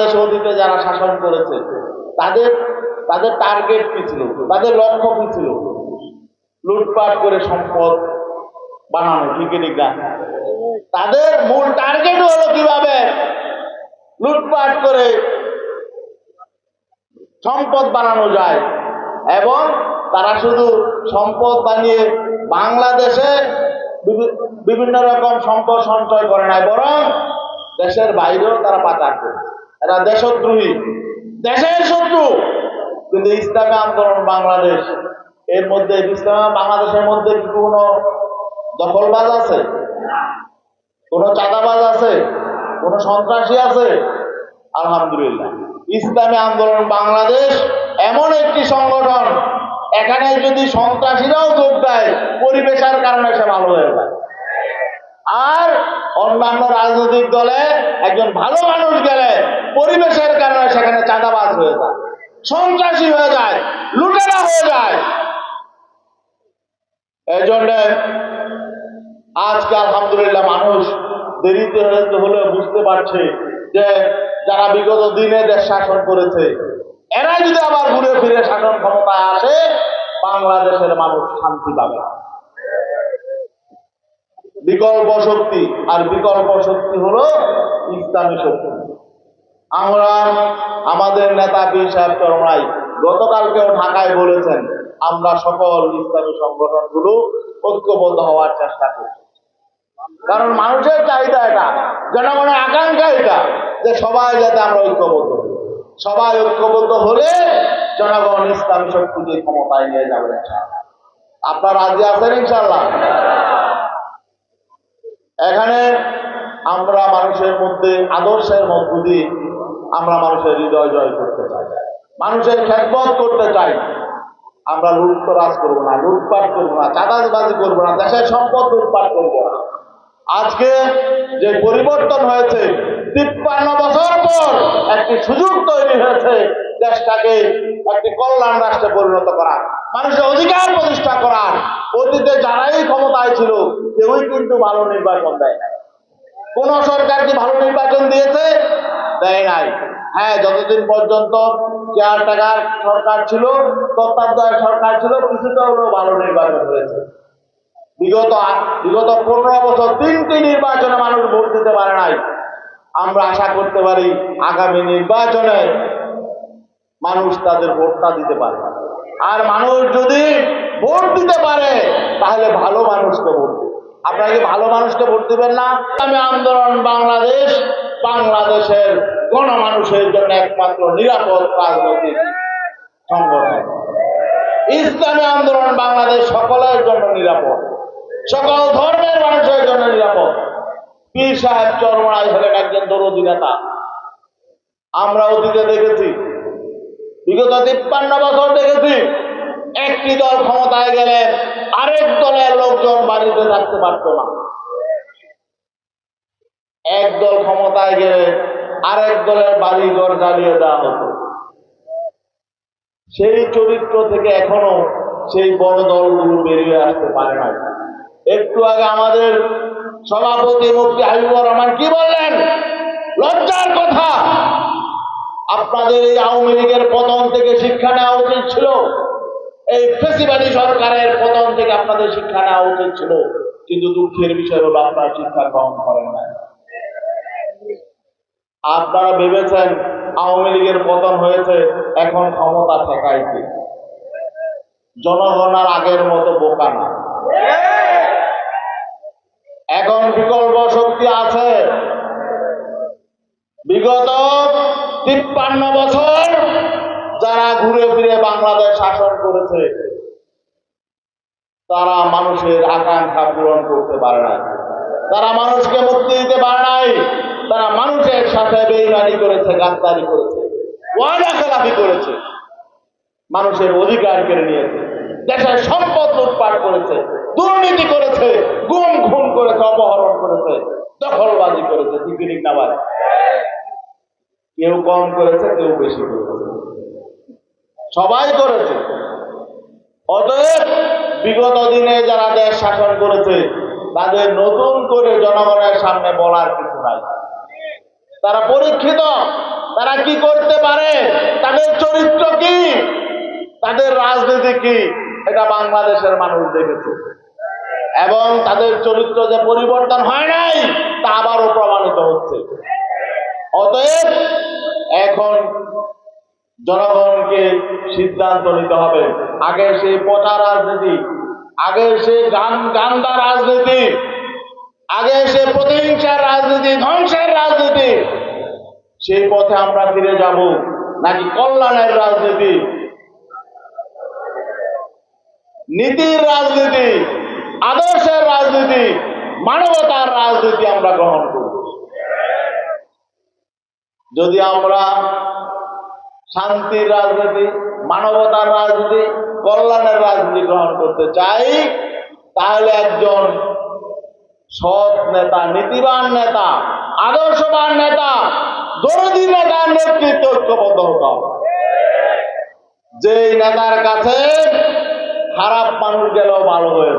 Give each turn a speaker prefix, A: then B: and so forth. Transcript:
A: বাংলাদেশ অতীতে যারা শাসন করেছে, তাদের তাদের টার্গেট কি ছিল? তাদের লক্ষ্য কি ছিল? লুটপাট করে সম্পদ বানানো ঠিক না? তাদের মূল টার্গেট হলো কীভাবে? লুটপাট করে সম্পদ বানানো যায়। এবং তারা শুধু সম্পদ বানিয়ে বাংলাদেশে বিভিন্ন রকম সম্পদ সঞ্চয় করে নাই, বরং দেশের বাইরেও তারা পাচার করে এরা দেশদ্রোহী। দেশের শত্রু। কিন্তু ইসলামী আন্দোলন বাংলাদেশ। এর মধ্যে ইসলাম বাংলাদেশের মধ্যে কি কোনো দখলবাজ আছে? কোনো চাঁদাবাজ আছে? কোনো সন্ত্রাসী আছে? আলহামদুলিল্লাহ। ইসলামী আন্দোলন বাংলাদেশ এমন একটি সংগঠন, এখানে যদি সন্ত্রাসীরাও যোগ দেয়, পরিবেশের কারণে সে ভালো হয়ে যায়। আর অন্যান্য রাজনৈতিক দলে একজন ভালো মানুষ গেলে পরিবেশের কারণে সেখানে চাঁদাবাজ হয়ে যায়, সন্ত্রাসী হয়ে যায়, লুটেরা হয়ে যায়। এই জন্যে আজকে আলহামদুলিল্লাহ মানুষ দেরিতে হলেও বুঝতে পারছে যে যারা বিগত দিনে দেশ শাসন করেছে এরা যদি আবার ঘুরে ফিরে শাসন ক্ষমতায় আসে, বাংলাদেশের মানুষ শান্তি পাবে। বিকল্প শক্তি, আর বিকল্প শক্তি হলো ইসলামী শক্তি আমরা আমাদের নেতা পীর সাহেব চরমাই গতকালকেও ঢাকায় বলেছেন, আমরা সকল ইসলামী সংগঠনগুলো ঐক্যবদ্ধ হওয়ার চেষ্টা করছি কারণ মানুষের চাহিদা এটা, জনগণের আকাঙ্ক্ষা এটা, যে সবাই যাতে আমরা ঐক্যবদ্ধ। সবাই ঐক্যবদ্ধ হলে জনগণ ইসলামী শক্তিকে ক্ষমতায় নিয়ে যাবে। আপনার রাজি আছেন ইনশাল্লাহ এখানে আমরা মানুষের মধ্যে, আদর্শের মধ্য দিয়ে আমরা মানুষের হৃদয় জয় করতে চাই। মানুষের খেদমত করতে চাই। আমরা লুটতরাজ করব না, লুটপাট করব না, চাঁদাবাজি করব না, দেশের সম্পদ লুটপাট করব না। আজকে যে পরিবর্তন হয়েছে, তিপ্পান্ন বছর পর একটি সুযোগ তৈরি হয়েছে। দেশটাকে একটি কল্যাণ রাষ্ট্রে পরিণত করার, মানুষের অধিকার প্রতিষ্ঠা করার, অতীতে যারাই ক্ষমতায় ছিল, কেউই কিন্তু ভালো নির্বাচন দেয় নাই। কোন সরকার কি ভালো নির্বাচন দিয়েছে? দেয় নাই। হ্যাঁ যতদিন পর্যন্ত চেয়ার টাকার সরকার ছিল, তত্ত্বাবধায়ক সরকার ছিল, কিছুটা হলেও ভালো নির্বাচন হয়েছে। বিগত বিগত পনেরো বছর তিনটি নির্বাচনে মানুষ ভোট দিতে পারে নাই। আমরা আশা করতে পারি, আগামী নির্বাচনে মানুষ তাদের ভোটটা দিতে পারে। আর মানুষ যদি ভোট দিতে পারে, তাহলে ভালো মানুষকে ভোট দেবে। আপনারা কি ভালো মানুষকে ভোট দিবেন না? আমি আন্দোলন বাংলাদেশ, বাংলাদেশের গণমানুষের জন্য একমাত্র নিরাপদ রাজনৈতিক সংগঠন। ইসলামী আন্দোলন বাংলাদেশ সকলের জন্য নিরাপদ। সকল ধর্মের মানুষের জন্য নিরাপদ। পীর সাহেব চরমরাই হলেন একজন দরদি নেতা। আমরা অতীতে দেখেছি বিগত তিপ্পান্ন বছর দেখেছি, একটি দল ক্ষমতায় গেলে আরেক দলের লোকজন বাড়িতে থাকতে পারত না। এক দল ক্ষমতায় গেলে আরেক দলের বাড়ি ঘর জ্বালিয়ে দেওয়া হতো। সেই চরিত্র থেকে এখনও সেই বড় দলগুলো বেরিয়ে আসতে পারে না একটু আগে আমাদের সভাপতি মুক্তি হাবিবুর রহমান কি বললেন? লজ্জার কথা। আপনাদের এই আওয়ামী লীগের পতন থেকে শিক্ষা নেওয়া উচিত ছিল। এই ফেসিবাদী সরকারের পতন থেকে আপনাদের শিক্ষা নেওয়া উচিত ছিল। কিন্তু দুঃখের বিষয় হলো, আপনারা শিক্ষা গ্রহণ করেন না আপনারা ভেবেছেন আওয়ামী লীগের পতন হয়েছে, এখন ক্ষমতা ঠেকাইছে জনগণ আগের মতো বোকা না। এখন বিকল্প শক্তি আছে। বিগত তিপ্পান্ন বছর যারা ঘুরে ফিরে বাংলাদেশ শাসন করেছে, তারা মানুষের আকাঙ্ক্ষা পূরণ করতে পারে না তারা মানুষকে মুক্তি দিতে পারে নাই, তারা মানুষের সাথে বেইমানি করেছে, গাদ্দারি করেছে ওয়াদা খেলাপি করেছে, মানুষের অধিকার কেড়ে নিয়েছে, দেশের সম্পদ লুটপাট করেছে, দুর্নীতি করেছে গুম খুন করেছে, অপহরণ করেছে, দখলবাজি করেছে টিকিনিক নামাজ কেউ কম করেছে, কেউ বেশি করেছে। সবাই করেছে। অতএব বিগত দিনে যারা দেশ শাসন করেছে, তাদের নতুন করে জনগণের সামনে বলার কিছু নাই। তারা পরীক্ষিত, তারা কি করতে পারে, তাদের চরিত্র কি, তাদের রাজনীতি কি, এটা বাংলাদেশের মানুষ দেখেছে। এবং তাদের চরিত্র যে পরিবর্তন হয় নাই, তা আবারও প্রমাণিত হচ্ছে। অতএব এখন জনগণকে সিদ্ধান্ত নিতে হবে। আগে সেই পচা রাজনীতি, আগে সেই গান গান্দা রাজনীতি, আগে সে প্রতিহিংসার রাজনীতি, ধ্বংসের রাজনীতি, সেই পথে আমরা ফিরে যাব নাকি কল্যাণের রাজনীতি? নীতির রাজনীতি, আদর্শের রাজনীতি, মানবতার রাজনীতি আমরা গ্রহণ করব। যদি আমরা শান্তির রাজনীতি, মানবতার রাজনীতি, কল্যাণের রাজনীতি গ্রহণ করতে চাই, তাহলে একজন সৎ নেতা, নীতিবান নেতা, আদর্শবান নেতা, দরদি নেতার নেতৃত্ব ঐক্যবদ্ধ হতে হবে। যেই নেতার কাছে খারাপ মানুষ গেলেও ভালো হয়ে